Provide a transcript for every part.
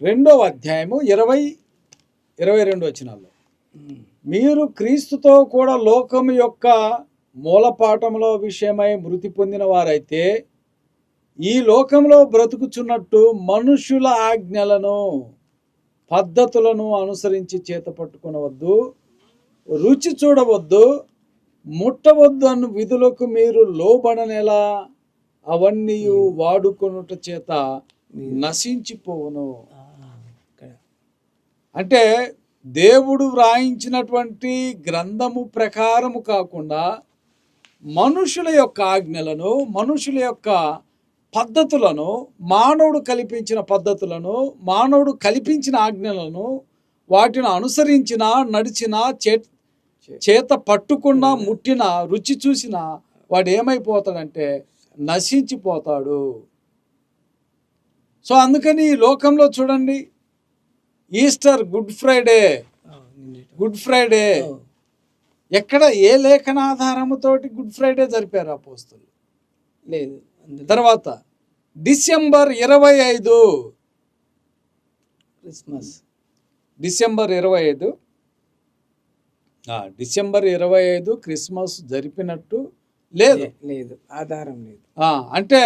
రెండవ అధ్యాయము ఇరవై ఇరవై రెండు వచనాల్లో. మీరు క్రీస్తుతో కూడా లోకం యొక్క మూలపాఠముల విషయమై మృతి పొందిన వారైతే ఈ లోకంలో బ్రతుకుచున్నట్టు మనుషుల ఆజ్ఞలను పద్ధతులను అనుసరించి చేత పట్టుకునవద్దు రుచి చూడవద్దు ముట్టవద్దు అన్న విధులకు మీరు లోబడనేలా అవన్నీ వాడుకొనుట చేత నశించిపోవును. అంటే దేవుడు వ్రాయించినటువంటి గ్రంథము ప్రకారము కాకుండా మనుషుల యొక్క ఆజ్ఞలను మనుషుల యొక్క పద్ధతులను మానవుడు కల్పించిన పద్ధతులను మానవుడు కల్పించిన ఆజ్ఞలను వాటిని అనుసరించిన నడిచిన చే చేత పట్టుకున్న ముట్టిన రుచి చూసిన వాడు ఏమైపోతాడంటే నశించిపోతాడు. సో అందుకని ఈ లోకంలో చూడండి ఈస్టర్ గుడ్ ఫ్రైడే ఆ, గుడ్ ఫ్రైడే ఎక్కడ ఏ లేఖన ఆధారముతోటి గుడ్ ఫ్రైడే జరిపారు అపోస్తులు? లేదు అందులో. తర్వాత డిసెంబర్ ఇరవై ఐదు. క్రిస్మస్. డిసెంబర్ ఇరవై ఐదు. ఆ, డిసెంబర్ ఇరవై ఐదు క్రిస్మస్ జరిపినట్టు లేదు. లేదు ఆధారం లేదు. ఆ, అంటే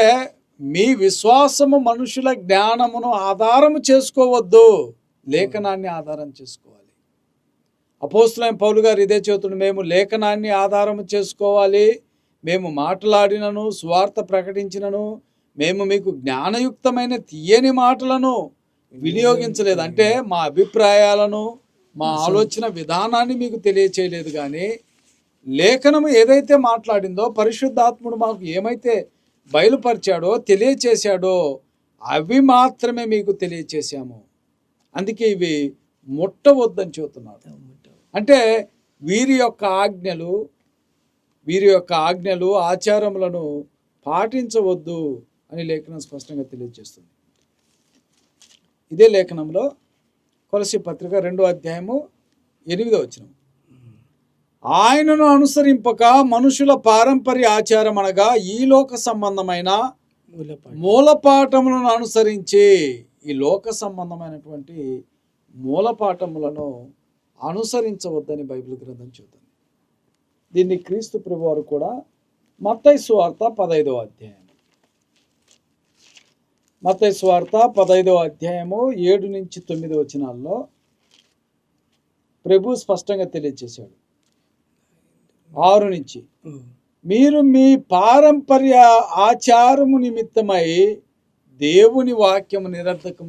మీ విశ్వాసము మనుషుల జ్ఞానమును ఆధారము చేసుకోవద్దు. లేఖనాన్ని ఆధారం చేసుకోవాలి. అపోస్తులైన పౌలు గారు ఇదే చెబుతుండే మేము లేఖనాన్ని ఆధారము చేసుకోవాలి. మేము మాట్లాడినను స్వార్థ ప్రకటించినను మేము మీకు జ్ఞానయుక్తమైన తీయని మాటలను వినియోగించలేదు. అంటే మా అభిప్రాయాలను మా ఆలోచన విధానాన్ని మీకు తెలియచేయలేదు కానీ లేఖనము ఏదైతే మాట్లాడిందో పరిశుద్ధాత్ముడు మాకు ఏమైతే బయలుపరిచాడో తెలియచేశాడో అవి మాత్రమే మీకు తెలియచేశాము. అందుకే ఇవి ముట్టవద్దని చెబుతున్నారు. అంటే వీరి యొక్క ఆజ్ఞలు వీరి యొక్క ఆజ్ఞలు ఆచారములను పాటించవద్దు అని లేఖనం స్పష్టంగా తెలియజేస్తుంది. ఇదే లేఖనంలో కొలసి పత్రిక రెండో అధ్యాయము ఎనిమిదో వచనం. ఆయనను అనుసరింపక మనుషుల పారంపర్య ఆచారం అనగా ఈ లోక సంబంధమైన మూలపాఠములను అనుసరించి ఈ లోక సంబంధమైనటువంటి మూలపాఠములను అనుసరించవద్దని బైబిల్ గ్రంథం చెబుతుంది. దీన్ని క్రీస్తు ప్రభువారు కూడా మత్తయి సువార్త పదైదవ అధ్యాయం మత్తయి సువార్త పదైదవ అధ్యాయము ఏడు నుంచి తొమ్మిది వచనాల్లో ప్రభు స్పష్టంగా తెలియజేశాడు. ఆరు నుంచి మీరు మీ పారంపర్య ఆచారము నిమిత్తమై దేవుని వాక్యం నిరర్థకం